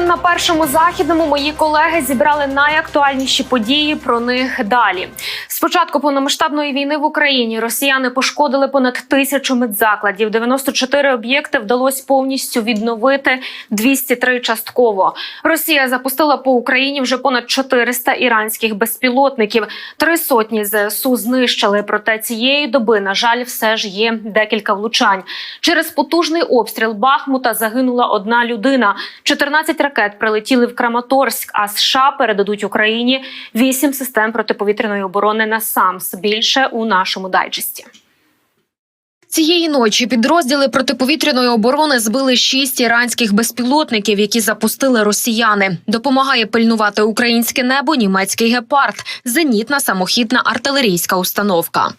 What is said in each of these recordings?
новин на першому західному мої колеги зібрали найактуальніші події. Про них далі. Спочатку повномасштабної війни в Україні росіяни пошкодили понад тисячу медзакладів. 94 об'єкти вдалося повністю відновити, 203 частково. Росія запустила по Україні вже понад 400 іранських безпілотників. Три сотні ЗСУ знищили. Проте цієї доби, на жаль, все ж є декілька влучань. Через потужний обстріл Бахмута загинула одна людина. 14 ракет прилетіли в Краматорськ, а США передадуть Україні 8 систем протиповітряної оборони на САМС. Більше у нашому дайджесті. Цієї ночі підрозділи протиповітряної оборони збили шість іранських безпілотників, які запустили росіяни. Допомагає пильнувати українське небо німецький гепард, зенітна самохідна артилерійська установка.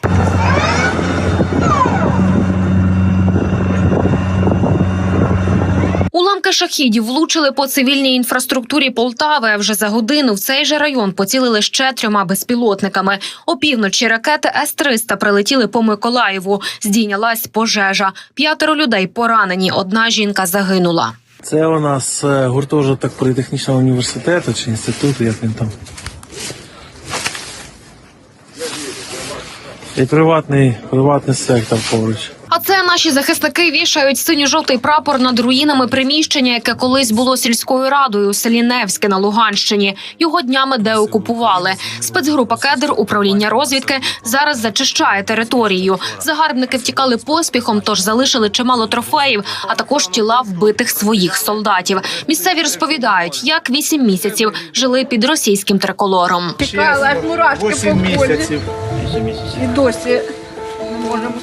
Уламки шахідів влучили по цивільній інфраструктурі Полтави. А вже за годину в цей же район поцілили ще трьома безпілотниками. Опівночі ракети С-300 прилетіли по Миколаєву. Здійнялась пожежа. П'ятеро людей поранені. Одна жінка загинула. Це у нас е, гуртожиток політехнічного університету чи інституту, як він там. І приватний, приватний сектор поруч. А це наші захисники вішають синьо-жовтий прапор над руїнами приміщення, яке колись було сільською радою у селі Невське на Луганщині. Його днями деокупували. Спецгрупа кедр управління розвідки зараз зачищає територію. Загарбники втікали поспіхом, тож залишили чимало трофеїв, а також тіла вбитих своїх солдатів. Місцеві розповідають, як вісім місяців жили під російським триколором. Чекала, аж мурашки по полі. І досі не можемо.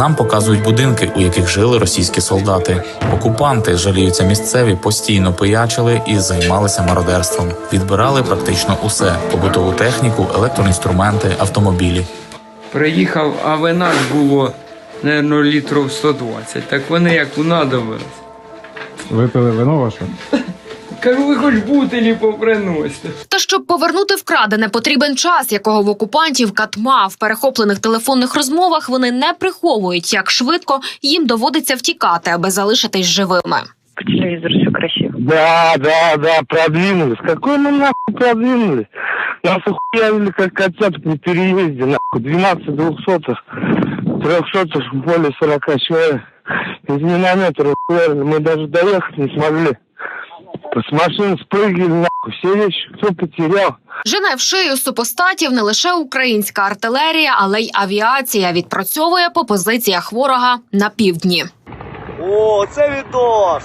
Нам показують будинки, у яких жили російські солдати. Окупанти жаліються місцеві, постійно пиячили і займалися мародерством. Відбирали практично усе: побутову техніку, електроінструменти, автомобілі. Приїхав, а вина ж було, мабуть, літрів 120. Так вони як унадобились. Випили вино ваше? Кажу, ви хоч бутилі поприносите. Та щоб повернути вкрадене, потрібен час, якого в окупантів катма. В перехоплених телефонних розмовах вони не приховують, як швидко їм доводиться втікати, аби залишитись живими. По телевизору все красиво. Да, да, да, продвинулись. Какой мы нахуй продвинулись? Нас охуяли как котят при переезде, нахуй. 12 двухсотых, трехсотых, более 40 человек. Из миномета расстреляли. Мы даже доехать не смогли. С машин спрыгивали, нахуй. Все вещи кто потерял. Жене в шию супостатів не лише українська артилерія, але й авіація відпрацьовує по позиціях ворога на півдні. О, це відос!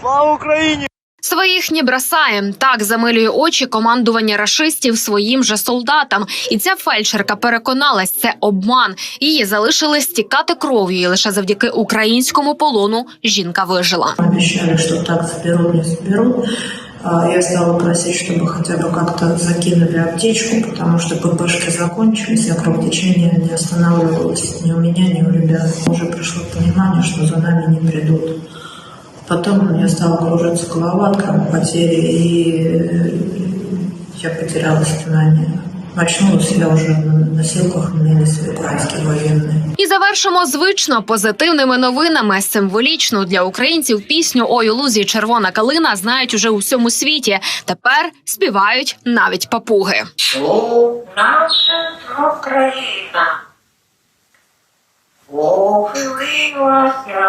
Слава Україні! Своїх не бросаєм. Так замилює очі командування рашистів своїм же солдатам. І ця фельдшерка переконалась, це обман. Її залишили стікати кров'ю, і лише завдяки українському полону жінка вижила. Обещали, что так заберут, не заберут. Я стала просить, чтобы хотя бы как-то закинули аптечку, потому что ППшки закончились, а не останавливалось ни у меня, ни у ребят. Уже пришло понимание, что за нами не придут. Потом у меня стала кружиться голова от кровопотери, и э, я потеряла сознание. Очнулась я уже на носилках, несли украинские военные. І завершимо звично позитивними новинами. Символічну для українців пісню «Ой у лузі червона калина знають уже у всьому світі. Тепер співають навіть папуги. наша Україна похилилася.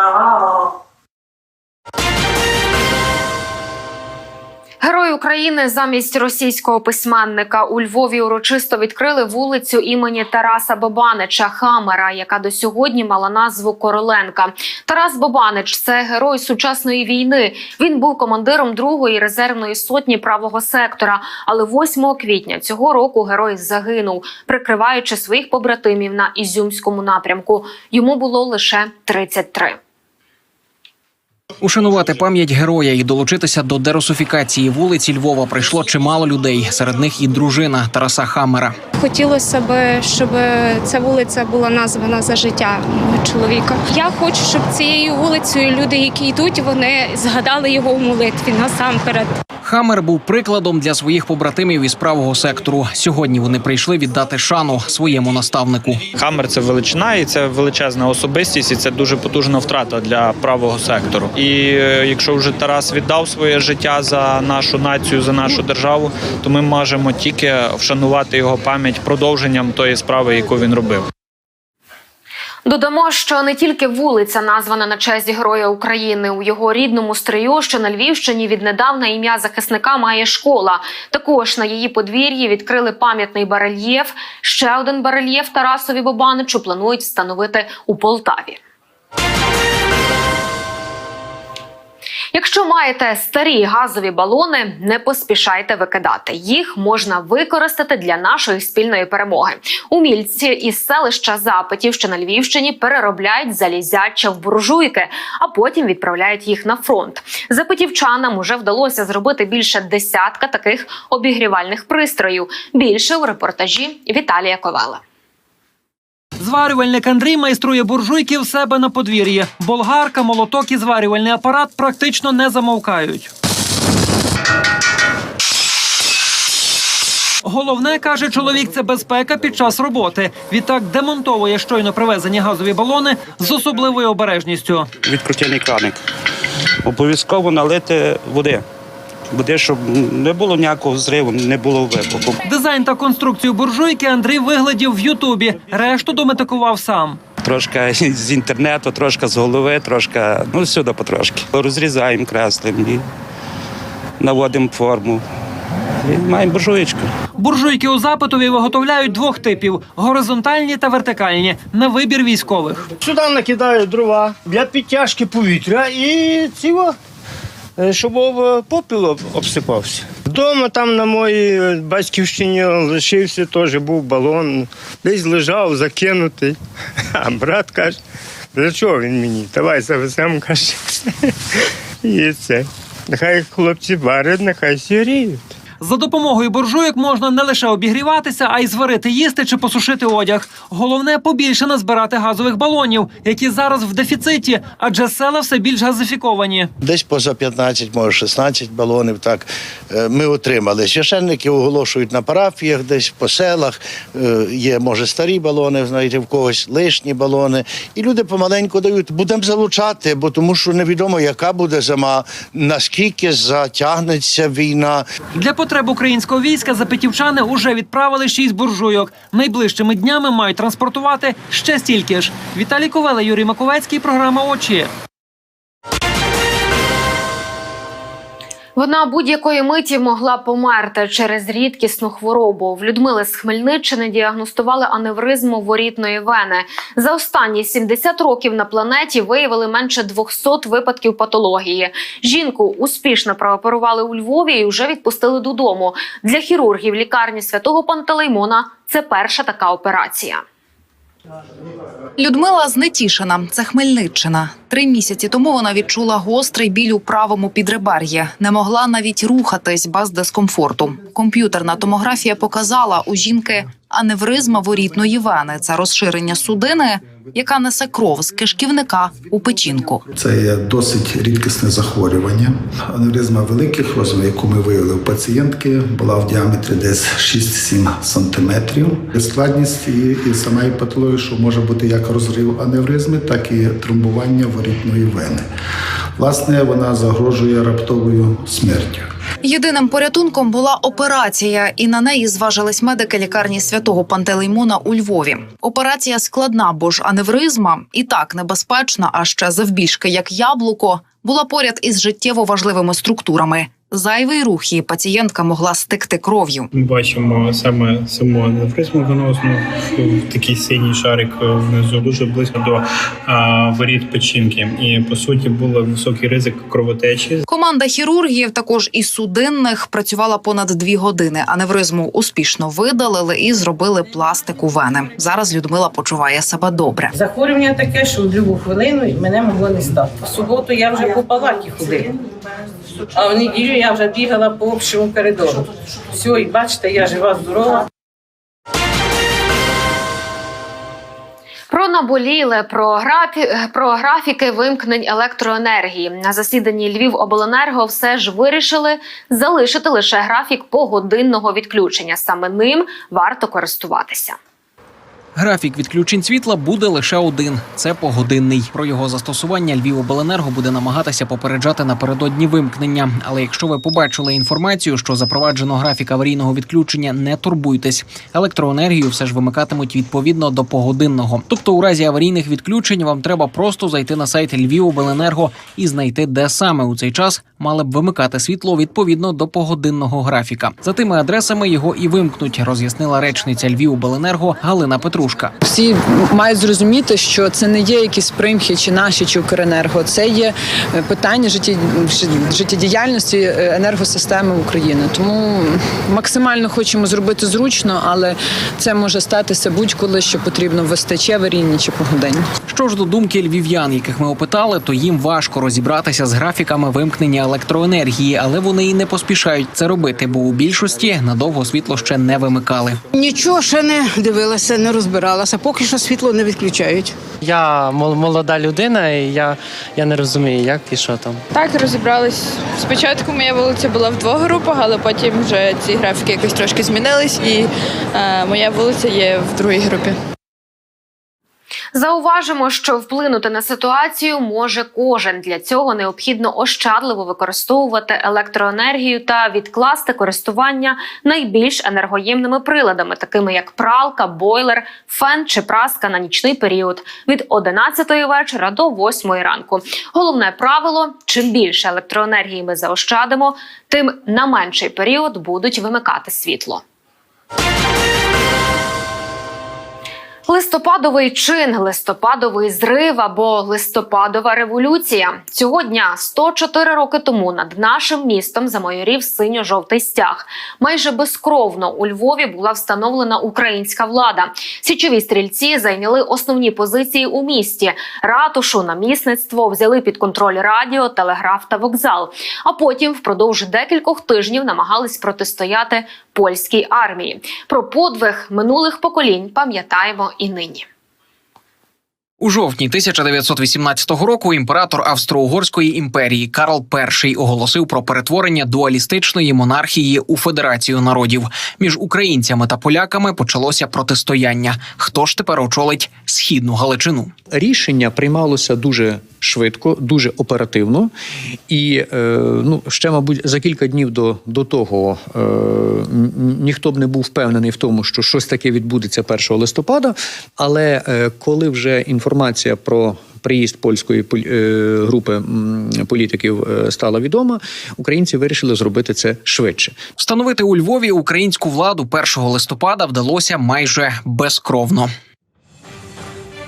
Герої України замість російського письменника у Львові урочисто відкрили вулицю імені Тараса Бабанича Хамера, яка до сьогодні мала назву Короленка. Тарас Бабанич це герой сучасної війни. Він був командиром другої резервної сотні правого сектора. Але 8 квітня цього року герой загинув, прикриваючи своїх побратимів на ізюмському напрямку. Йому було лише 33. Ушанувати пам'ять героя і долучитися до дерусифікації вулиці Львова прийшло чимало людей. Серед них і дружина Тараса Хамера. Хотілося б, щоб ця вулиця була названа за життя чоловіка. Я хочу, щоб цією вулицею люди, які йдуть, вони згадали його в молитві насамперед. Хамер був прикладом для своїх побратимів із правого сектору. Сьогодні вони прийшли віддати шану своєму наставнику. Хаммер – це величина, і це величезна особистість, і це дуже потужна втрата для правого сектору. І е, якщо вже Тарас віддав своє життя за нашу націю, за нашу державу, то ми можемо тільки вшанувати його пам'ять продовженням тої справи, яку він робив. Додамо, що не тільки вулиця названа на честь Героя України у його рідному стрию, що на Львівщині віднедавна ім'я захисника має школа. Також на її подвір'ї відкрили пам'ятний барельєф. Ще один барельєф Тарасові Бобаничу планують встановити у Полтаві. Якщо маєте старі газові балони, не поспішайте викидати. Їх можна використати для нашої спільної перемоги. Умільці із селища Запитів, що на Львівщині, переробляють залізяча в буржуйки, а потім відправляють їх на фронт. Запитівчанам уже вдалося зробити більше десятка таких обігрівальних пристроїв. Більше у репортажі Віталія Ковала. Зварювальник Андрій майструє буржуйки в себе на подвір'ї. Болгарка, молоток і зварювальний апарат практично не замовкають. Головне, каже чоловік, це безпека під час роботи. Відтак демонтовує щойно привезені газові балони з особливою обережністю. відкрутильний краник. Обов'язково налити води. Води, щоб не було ніякого зриву, не було вибуху. Дизайн та конструкцію буржуйки Андрій виглядів в Ютубі. Решту дометикував сам. Трошки з інтернету, трошки з голови, трошки, ну всюди потрошки. Розрізаємо креслим і наводимо форму. І маємо буржуєчку. Буржуйки у запитові виготовляють двох типів: горизонтальні та вертикальні на вибір військових. Сюди накидають дрова для підтяжки повітря і цього, е, щоб попіл обсипався. Вдома там на моїй е, батьківщині лишився, теж був балон, десь лежав закинутий. А брат каже, для чого він мені? Давай завеземо, каже. І це. Нехай хлопці варять, нехай сіріють. За допомогою буржуйок можна не лише обігріватися, а й зварити їсти чи посушити одяг. Головне побільше назбирати газових балонів, які зараз в дефіциті, адже села все більш газифіковані. Десь поза 15, може 16 балонів. Так е, ми отримали. Священники оголошують на парафіях, десь по селах. Е, Є може старі балони, знаєте, в когось лишні балони. І люди помаленьку дають. Будемо залучати, бо тому що невідомо, яка буде зима, наскільки затягнеться війна. Для потреб українського війська запитівчани уже відправили шість буржуйок. Найближчими днями мають транспортувати ще стільки ж. Віталій Ковела, Юрій Маковецький, програма Очі. Вона будь-якої миті могла померти через рідкісну хворобу. В Людмили з Хмельниччини діагностували аневризму ворітної вени. За останні 70 років на планеті виявили менше 200 випадків патології. Жінку успішно прооперували у Львові і вже відпустили додому. Для хірургів лікарні святого Пантелеймона це перша така операція. Людмила Знетішина, це Хмельниччина. Три місяці тому вона відчула гострий біль у правому підребер'ї. Не могла навіть рухатись без дискомфорту. Комп'ютерна томографія показала у жінки аневризма ворітної вени. Це розширення судини, яка несе кров з кишківника у печінку. Це є досить рідкісне захворювання. Аневризма великих розмірів, яку ми виявили у пацієнтки, була в діаметрі десь 6-7 сантиметрів. Складність і, і самої патології, що може бути як розрив аневризми, так і тромбування ворітної вени. Власне, вона загрожує раптовою смертю. Єдиним порятунком була операція, і на неї зважились медики лікарні святого Пантелеймона у Львові. Операція складна, бо ж аневризма і так небезпечна, а ще завбільшки як яблуко, була поряд із життєво важливими структурами. Зайвий рух і пацієнтка могла стекти кров'ю. Ми бачимо саме саму аневризму венозну, такий синій шарик внизу, дуже близько до а, воріт печінки. І по суті був високий ризик кровотечі. Команда хірургів, також і судинних, працювала понад дві години. Аневризму успішно видалили і зробили пластику вени. Зараз Людмила почуває себе добре. Захворювання таке, що в будь-яку хвилину мене могло не стати. В суботу я вже по палаті ходила, а в неділю я вже бігала по общому коридору. Все, і бачите, я жива, здорова. Про наболіле про графі... про графіки вимкнень електроенергії на засіданні Львівобленерго все ж вирішили залишити лише графік погодинного відключення. Саме ним варто користуватися. Графік відключень світла буде лише один це погодинний. Про його застосування Львівобленерго буде намагатися попереджати напередодні вимкнення. Але якщо ви побачили інформацію, що запроваджено графік аварійного відключення, не турбуйтесь. Електроенергію все ж вимикатимуть відповідно до погодинного. Тобто, у разі аварійних відключень вам треба просто зайти на сайт Львівобленерго і знайти, де саме у цей час мали б вимикати світло відповідно до погодинного графіка. За тими адресами його і вимкнуть, роз'яснила речниця Львівобленерго Галина Петрушка. Всі мають зрозуміти, що це не є якісь примхи, чи наші, чи Укренерго. Це є е, питання життєдіяльності е, енергосистеми України. Тому максимально хочемо зробити зручно, але це може статися будь-коли, що потрібно ввести чи аварійні, чи погодинні. Що ж до думки львів'ян, яких ми опитали, то їм важко розібратися з графіками вимкнення електроенергії, але вони і не поспішають це робити, бо у більшості надовго світло ще не вимикали. Нічого ще не дивилася, не розбиралася. Поки що світло не відключають. Я молода людина, і я, я не розумію, як і що там. Так, розібрались. Спочатку моя вулиця була в двох групах, але потім вже ці графіки якось трошки змінились, і е, моя вулиця є в другій групі. Зауважимо, що вплинути на ситуацію може кожен. Для цього необхідно ощадливо використовувати електроенергію та відкласти користування найбільш енергоємними приладами, такими як пралка, бойлер, фен чи праска на нічний період від 11 вечора до 8 ранку. Головне правило: чим більше електроенергії ми заощадимо, тим на менший період будуть вимикати світло. Листопадовий чин, листопадовий зрив або листопадова революція. Цього дня 104 роки тому над нашим містом замайорів синьо-жовтий стяг. Майже безкровно у Львові була встановлена українська влада. Січові стрільці зайняли основні позиції у місті. Ратушу, намісництво взяли під контроль радіо, телеграф та вокзал. А потім впродовж декількох тижнів намагались протистояти польській армії. Про подвиг минулих поколінь пам'ятаємо і нині. У жовтні 1918 року імператор Австро-Угорської імперії Карл І оголосив про перетворення дуалістичної монархії у федерацію народів. Між українцями та поляками почалося протистояння. Хто ж тепер очолить східну Галичину? Рішення приймалося дуже швидко, дуже оперативно, і е, ну ще, мабуть, за кілька днів до, до того е, ніхто б не був впевнений в тому, що щось таке відбудеться 1 листопада. Але е, коли вже інформація про приїзд польської групи політиків стала відома, українці вирішили зробити це швидше. Встановити у Львові українську владу 1 листопада вдалося майже безкровно.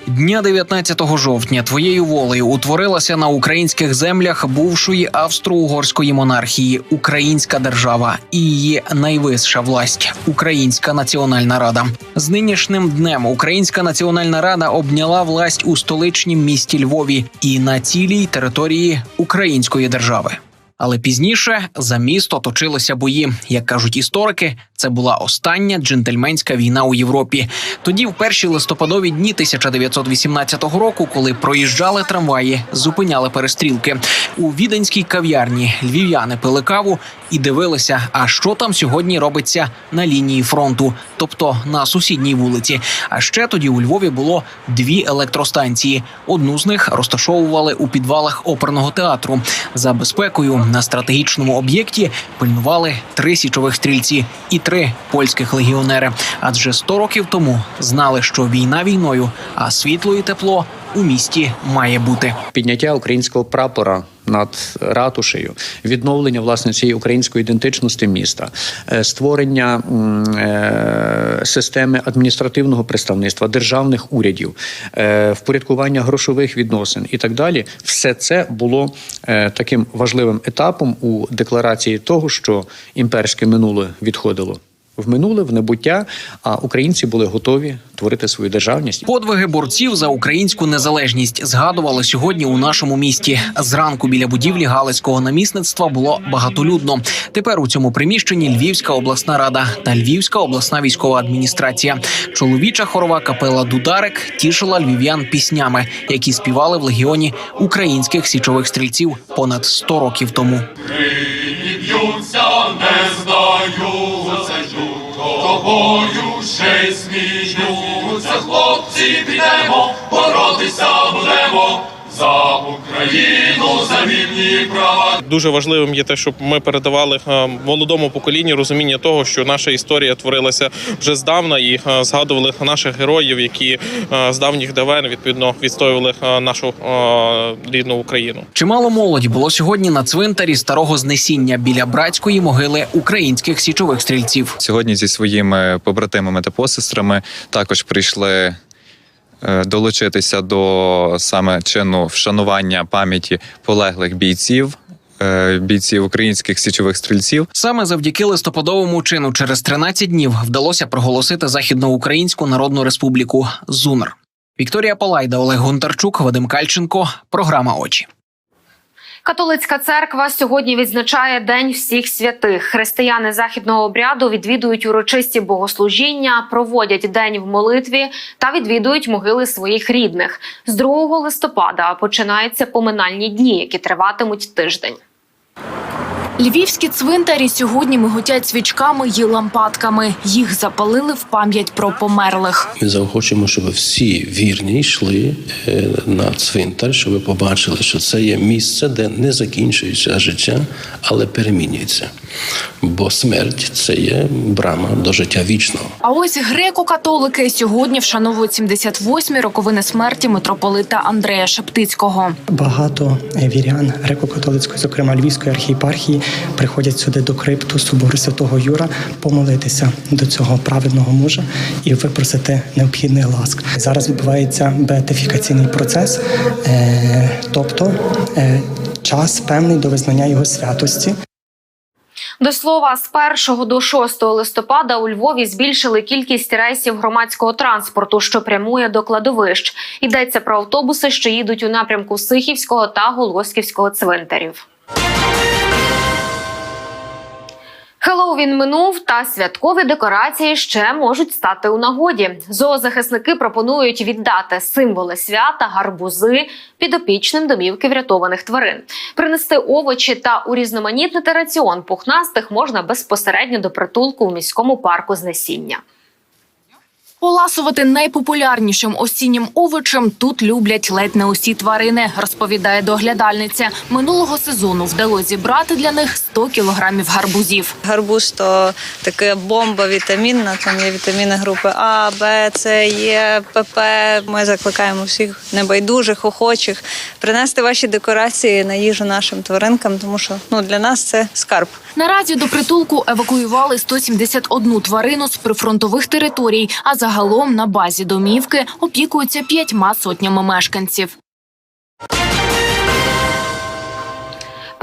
Дня 19 жовтня твоєю волею утворилася на українських землях бувшої австро-угорської монархії Українська держава і її найвища власть Українська національна рада. З нинішнім днем Українська національна рада обняла власть у столичнім місті Львові і на цілій території Української держави. Але пізніше за місто точилися бої. Як кажуть історики, це була остання джентльменська війна у Європі. Тоді, в перші листопадові дні 1918 року, коли проїжджали трамваї, зупиняли перестрілки у віденській кав'ярні. Львів'яни пили каву і дивилися, а що там сьогодні робиться на лінії фронту, тобто на сусідній вулиці. А ще тоді у Львові було дві електростанції. Одну з них розташовували у підвалах оперного театру. За безпекою на стратегічному об'єкті пильнували три січових стрільці і три польських легіонери. Адже 100 років тому знали, що війна війною, а світло і тепло у місті має бути. підняття українського прапора над ратушею, відновлення власне цієї української ідентичності міста, е, створення е, системи адміністративного представництва, державних урядів, е, впорядкування грошових відносин і так далі. Все це було таким важливим етапом у декларації того, що імперське минуле відходило в минуле, в небуття. А українці були готові творити свою державність. Подвиги борців за українську незалежність згадували сьогодні у нашому місті. Зранку біля будівлі Галицького намісництва було багатолюдно. Тепер у цьому приміщенні Львівська обласна рада та Львівська обласна військова адміністрація. Чоловіча хорова капела Дударик тішила львів'ян піснями, які співали в легіоні українських січових стрільців понад 100 років тому. б'ються, не здаються, тобою ще сміються. Хлопці, підемо, боротися будемо за Україну, за вільні права. Дуже важливим є те, щоб ми передавали е, молодому поколінню розуміння того, що наша історія творилася вже здавна, і е, згадували наших героїв, які е, з давніх давен відповідно відстоювали нашу рідну Україну. Чимало молоді було сьогодні на цвинтарі старого знесіння біля братської могили українських січових стрільців. Сьогодні зі своїми побратимами та посестрами також прийшли долучитися до саме чину вшанування пам'яті полеглих бійців, е, бійців українських січових стрільців. Саме завдяки листопадовому чину через 13 днів вдалося проголосити Західноукраїнську Народну Республіку ЗУНР. Вікторія Палайда, Олег Гонтарчук, Вадим Кальченко. Програма очі. Католицька церква сьогодні відзначає День всіх святих. Християни західного обряду відвідують урочисті богослужіння, проводять день в молитві та відвідують могили своїх рідних. З 2 листопада починаються поминальні дні, які триватимуть тиждень. Львівські цвинтарі сьогодні миготять свічками й лампадками. Їх запалили в пам'ять про померлих. Ми заохочуємо, щоб всі вірні йшли е, на цвинтар, щоб ви побачили, що це є місце, де не закінчується життя, але перемінюється. Бо смерть це є брама до життя вічного. А ось греко-католики сьогодні вшановують 78-мі роковини смерті митрополита Андрея Шептицького. Багато вірян греко-католицької, зокрема Львівської архієпархії, приходять сюди до крипту собору святого Юра помолитися до цього праведного мужа і випросити необхідний ласк. Зараз відбувається беатифікаційний процес, е, тобто е, час певний до визнання його святості. До слова, з 1 до 6 листопада у Львові збільшили кількість рейсів громадського транспорту, що прямує до кладовищ. Йдеться про автобуси, що їдуть у напрямку Сихівського та Голосківського цвинтарів. Хеллоуін минув, та святкові декорації ще можуть стати у нагоді. Зоозахисники пропонують віддати символи свята, гарбузи підопічним домівки врятованих тварин. Принести овочі та урізноманітнити раціон пухнастих можна безпосередньо до притулку у міському парку знесіння. Поласувати найпопулярнішим осіннім овочем тут люблять ледь не усі тварини, розповідає доглядальниця. Минулого сезону вдалося зібрати для них 100 кілограмів гарбузів. Гарбуз то така бомба вітамінна. Там є вітаміни групи А, Б, С, Є, ПП. Ми закликаємо всіх небайдужих, охочих принести ваші декорації на їжу нашим тваринкам, тому що ну для нас це скарб. Наразі до притулку евакуювали 171 тварину з прифронтових територій, а загалом на базі домівки опікуються п'ятьма сотнями мешканців.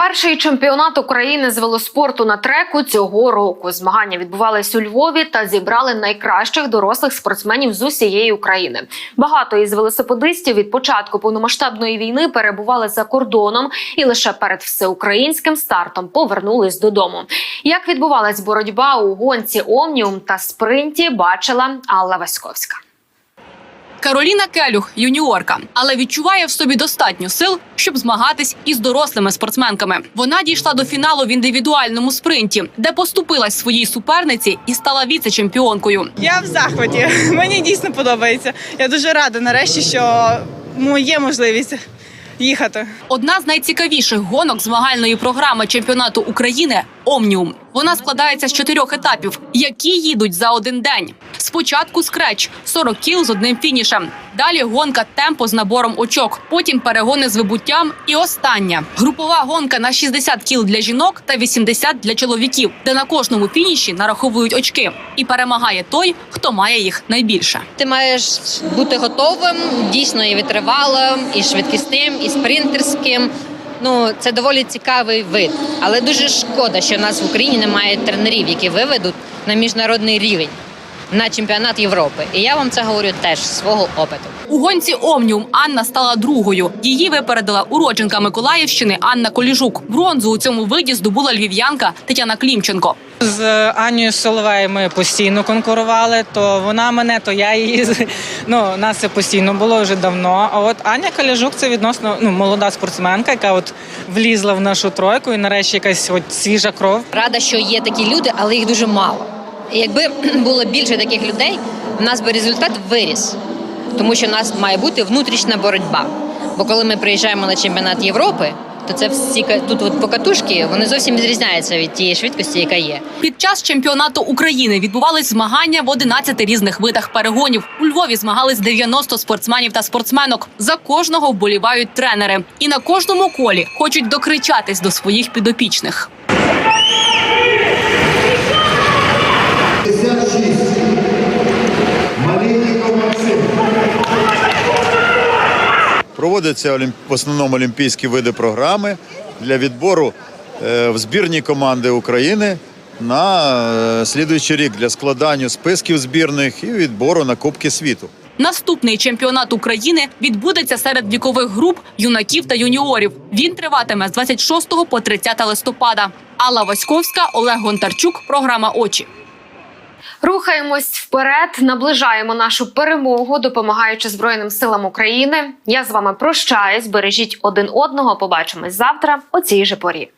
Перший чемпіонат України з велоспорту на треку цього року. Змагання відбувались у Львові та зібрали найкращих дорослих спортсменів з усієї України. Багато із велосипедистів від початку повномасштабної війни перебували за кордоном і лише перед всеукраїнським стартом повернулись додому. Як відбувалась боротьба у гонці Омніум та спринті, бачила Алла Васьковська. Кароліна Келюх юніорка, але відчуває в собі достатньо сил, щоб змагатись із дорослими спортсменками. Вона дійшла до фіналу в індивідуальному спринті, де поступилась своїй суперниці і стала віце-чемпіонкою. Я в захваті. Мені дійсно подобається. Я дуже рада нарешті, що ну, є можливість їхати. Одна з найцікавіших гонок змагальної програми чемпіонату України Омніум. Вона складається з чотирьох етапів, які їдуть за один день. Спочатку скреч 40 кіл з одним фінішем. Далі гонка темпо з набором очок. Потім перегони з вибуттям. І остання групова гонка на 60 кіл для жінок та 80 для чоловіків, де на кожному фініші нараховують очки. І перемагає той, хто має їх найбільше. Ти маєш бути готовим, дійсно і витривалим, і швидкісним, і спринтерським. Ну це доволі цікавий вид, але дуже шкода, що в нас в Україні немає тренерів, які виведуть на міжнародний рівень, на чемпіонат Європи. І я вам це говорю теж з свого опиту. У гонці Омніум Анна стала другою. Її випередила уродженка Миколаївщини Анна Коліжук. Бронзу у цьому виді здобула львів'янка Тетяна Клімченко. З Анією Соловей ми постійно конкурували. То вона мене, то я її. Ну нас це постійно було вже давно. А от Аня Каліжук це відносно ну молода спортсменка, яка от влізла в нашу тройку, і нарешті якась от свіжа кров. Рада, що є такі люди, але їх дуже мало. І якби було більше таких людей, в нас би результат виріс, тому що в нас має бути внутрішня боротьба. Бо коли ми приїжджаємо на чемпіонат Європи, то це всі тут от покатушки вони зовсім відрізняються від тієї швидкості, яка є. Під час чемпіонату України відбувались змагання в 11 різних видах перегонів. У Львові змагались 90 спортсменів та спортсменок. За кожного вболівають тренери, і на кожному колі хочуть докричатись до своїх підопічних. Проводяться в основному олімпійські види програми для відбору е, в збірні команди України на е, слідуючий рік для складання списків збірних і відбору на Кубки світу. Наступний чемпіонат України відбудеться серед вікових груп юнаків та юніорів. Він триватиме з 26 по 30 листопада. Алла Васьковська, Олег Гонтарчук. Програма Очі. Рухаємось вперед, наближаємо нашу перемогу, допомагаючи Збройним силам України. Я з вами прощаюсь. Бережіть один одного. Побачимось завтра о цій же порі.